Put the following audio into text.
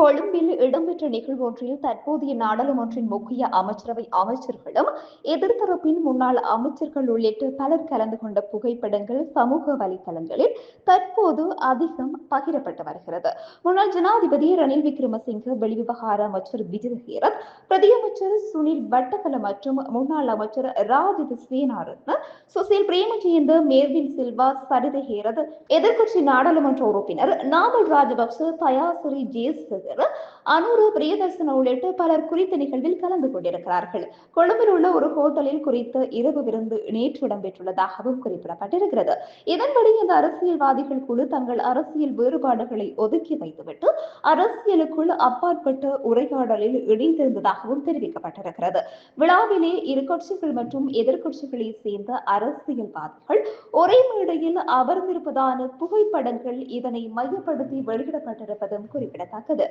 கொழும்பில் இடம்பெற்ற நிகழ்வு ஒன்றில் தற்போதைய நாடாளுமன்றின் முக்கிய அமைச்சரவை அமைச்சர்களும் எதிர்த்தரப்பின் முன்னாள் அமைச்சர்கள் உள்ளிட்ட பலர் கலந்து கொண்ட புகைப்படங்கள் சமூக வலைதளங்களில் தற்போது அதிகம் பகிரப்பட்டு வருகிறது. முன்னாள் ஜனாதிபதி ரணில் விக்ரமசிங்க வெளிவிவகார அமைச்சர் விஜய் ஹேரத் பிரதியமைச்சர் சுனில் வட்டகல மற்றும் முன்னாள் அமைச்சர் ராஜித் சேனாரத்ன சுசில் பிரேமஜயந்த மேர்வின் சில்வா சரித ஹேரத் எதிர்க்கட்சி நாடாளுமன்ற உறுப்பினர் நாமல் ராஜபக்ச தயாசிரி ஜேஸ்கர் அனூரு பிரியதர்சன உள்ளிட்ட பலர் குறித்த நிகழ்வில் கலந்து கொண்டிருக்கிறார்கள். கொழும்பில் உள்ள ஒரு ஹோட்டலில் குறித்த இரவு விருந்து நேற்று இடம்பெற்றுள்ளதாகவும் குறிப்பிடப்பட்டிருக்கிறது. இதன்படி இந்த அரசியல்வாதிகள் குழு தங்கள் அரசியல் வேறுபாடுகளை ஒதுக்கி வைத்துவிட்டு அரசியலுக்குள் அப்பாற்பட்ட உரையாடலில் இணைந்திருந்ததாகவும் தெரிவிக்கப்பட்டிருக்கிறது. விழாவிலே இரு கட்சிகள் மற்றும் எதிர்கட்சிகளை சேர்ந்த அரசியல்வாதிகள் ஒரே மேடையில் அமர்ந்திருப்பதான புகைப்படங்கள் இதனை மையப்படுத்தி வெளியிடப்பட்டிருப்பதும் குறிப்பிடத்தக்கது.